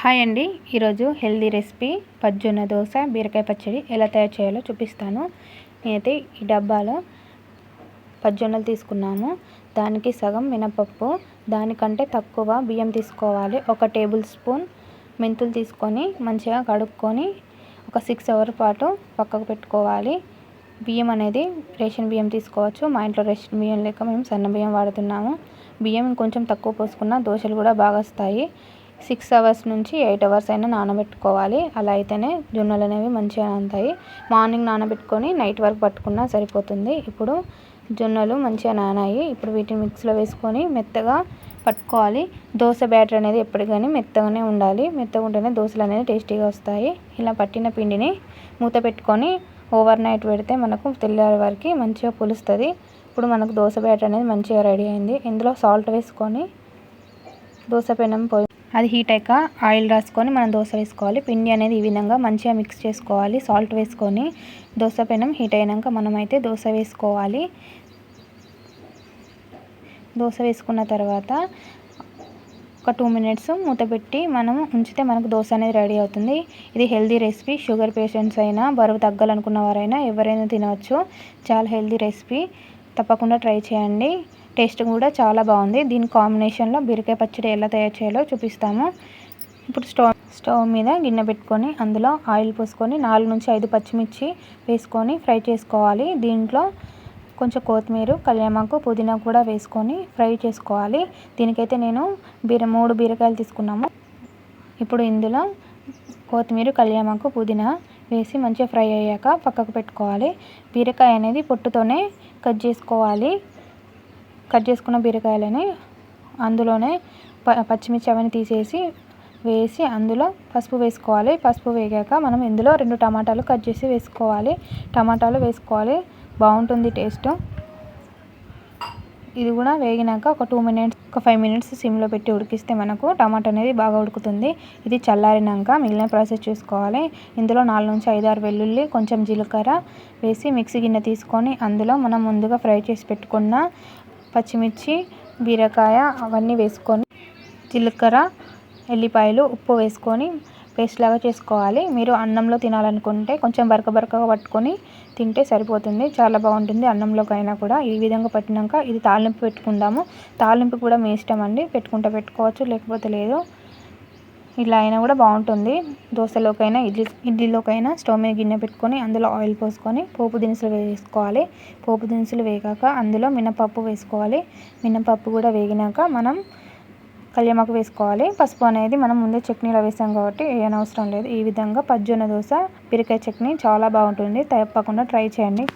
Hi అండి. ఈరోజు healthy recipe పజ్జున్న dosa బీరకాయ పచ్చడి ఎలా తయారు చేయాలో చూపిస్తాను. నేనైతే ఈ డబ్బాలో పజ్జొన్నలు తీసుకున్నాము దానికి సగం మినపప్పు దానికంటే తక్కువ బియ్యం తీసుకోవాలి. ఒక టేబుల్ స్పూన్ మెంతులు తీసుకొని మంచిగా కడుక్కొని ఒక సిక్స్ అవర్ పాటు పక్కకు పెట్టుకోవాలి. బియ్యం అనేది రేషన్ బియ్యం తీసుకోవచ్చు. మా ఇంట్లో రేషన్ బియ్యం లేక మేము సన్న బియ్యం వాడుతున్నాము. బియ్యం కొంచెం తక్కువ పోసుకున్న దోశలు కూడా బాగా వస్తాయి. సిక్స్ అవర్స్ నుంచి ఎయిట్ అవర్స్ అయినా నానబెట్టుకోవాలి. అలా అయితేనే జొన్నలు అనేవి మంచిగా నానతాయి. మార్నింగ్ నానబెట్టుకొని నైట్ వరకు పట్టుకున్నా సరిపోతుంది. ఇప్పుడు జొన్నలు మంచిగా నానాయి. ఇప్పుడు వీటిని మిక్స్లో వేసుకొని మెత్తగా పట్టుకోవాలి. దోశ బ్యాటర్ అనేది ఎప్పటికైనా మెత్తగానే ఉండాలి. మెత్తగా ఉంటేనే దోశలు అనేది టేస్టీగా వస్తాయి. ఇలా పట్టిన పిండిని మూత పెట్టుకొని ఓవర్ నైట్ పెడితే మనకు తెల్లారి వరకు మంచిగా పులుస్తుంది. ఇప్పుడు మనకు దోశ బ్యాటర్ అనేది మంచిగా రెడీ అయింది. ఇందులో సాల్ట్ వేసుకొని దోశ పెనం పోయి అది హీట్ అయ్యాక ఆయిల్ రాసుకొని మనం దోశ వేసుకోవాలి. పిండి అనేది ఈ విధంగా మంచిగా మిక్స్ చేసుకోవాలి. సాల్ట్ వేసుకొని దోశ పెనం హీట్ అయినాక మనమైతే దోశ వేసుకోవాలి. దోశ వేసుకున్న తర్వాత ఒక టూ మినిట్స్ మూత పెట్టి మనం ఉంచితే మనకు దోశ అనేది రెడీ అవుతుంది. ఇది హెల్దీ రెసిపీ షుగర్ పేషెంట్స్ అయినా బరువు తగ్గాలనుకున్న వారైనా ఎవరైనా తినవచ్చు. చాలా హెల్దీ రెసిపీ తప్పకుండా ట్రై చేయండి. టేస్ట్ కూడా చాలా బాగుంది. దీని కాంబినేషన్లో బీరకాయ పచ్చడి ఎలా తయారు చేయాలో చూపిస్తాము. ఇప్పుడు స్టవ్ స్టవ్ మీద గిన్నె పెట్టుకొని అందులో ఆయిల్ పోసుకొని నాలుగు నుంచి ఐదు పచ్చిమిర్చి వేసుకొని ఫ్రై చేసుకోవాలి. దీంట్లో కొంచెం కొత్తిమీర కళ్యామాకు పుదీనా కూడా వేసుకొని ఫ్రై చేసుకోవాలి. దీనికైతే నేను బీర మూడు బీరకాయలు తీసుకున్నాము. ఇప్పుడు ఇందులో కొత్తిమీర కళ్యామాకు పుదీనా వేసి మంచిగా ఫ్రై అయ్యాక పక్కకు పెట్టుకోవాలి. బీరకాయ అనేది పొట్టుతోనే కట్ చేసుకోవాలి. కట్ చేసుకున్న బీరకాయలని అందులోనే ప పచ్చిమిర్చి అవన్నీ తీసేసి వేసి అందులో పసుపు వేసుకోవాలి. పసుపు వేగాక మనం ఇందులో రెండు టమాటాలు కట్ చేసి వేసుకోవాలి. టమాటాలు వేసుకోవాలి. బాగుంటుంది టేస్ట్. ఇది కూడా వేగినాక ఒక టూ మినిట్స్ ఒక ఫైవ్ మినిట్స్ సిమ్లో పెట్టి ఉడికిస్తే మనకు టమాటా అనేది బాగా ఉడుకుతుంది. ఇది చల్లారినాక మిగిలిన ప్రాసెస్ చూసుకోవాలి. ఇందులో నాలుగు నుంచి ఐదు ఆరు వెల్లుల్లి కొంచెం జీలకర్ర వేసి మిక్సీ గిన్నె తీసుకొని అందులో మనం ముందుగా ఫ్రై చేసి పెట్టుకున్న పచ్చిమిర్చి బీరకాయ అవన్నీ వేసుకొని జీలకర్ర ఎల్లిపాయలు ఉప్పు వేసుకొని పేస్ట్ లాగా చేసుకోవాలి. మీరు అన్నంలో తినాలనుకుంటే కొంచెం బరక బరకగా పట్టుకొని తింటే సరిపోతుంది. చాలా బాగుంటుంది అన్నంలోకైనా కూడా. ఈ విధంగా పట్టినాక ఇది తాలింపు పెట్టుకుందాము. తాలింపు కూడా మీ ఇష్టం అండి. పెట్టుకుంటే పెట్టుకోవచ్చు లేకపోతే లేదు. ఇలా అయినా కూడా బాగుంటుంది. దోశలోకైనా ఇడ్లీ ఇడ్లీలోకైనా స్టవ్ మీద గిన్నె పెట్టుకొని అందులో ఆయిల్ పోసుకొని పోపు దినుసులు వేసుకోవాలి. పోపు దినుసులు వేగాక అందులో మినపప్పు వేసుకోవాలి. మినపప్పు కూడా వేగినాక మనం కళ్యామాకు వేసుకోవాలి. పసుపు అనేది మనం ముందే చట్నీలో వేసాం కాబట్టి అవసరం లేదు. ఈ విధంగా పజ్జొన్న దోశ బీరకాయ చట్నీ చాలా బాగుంటుంది. తప్పకుండా ట్రై చేయండి.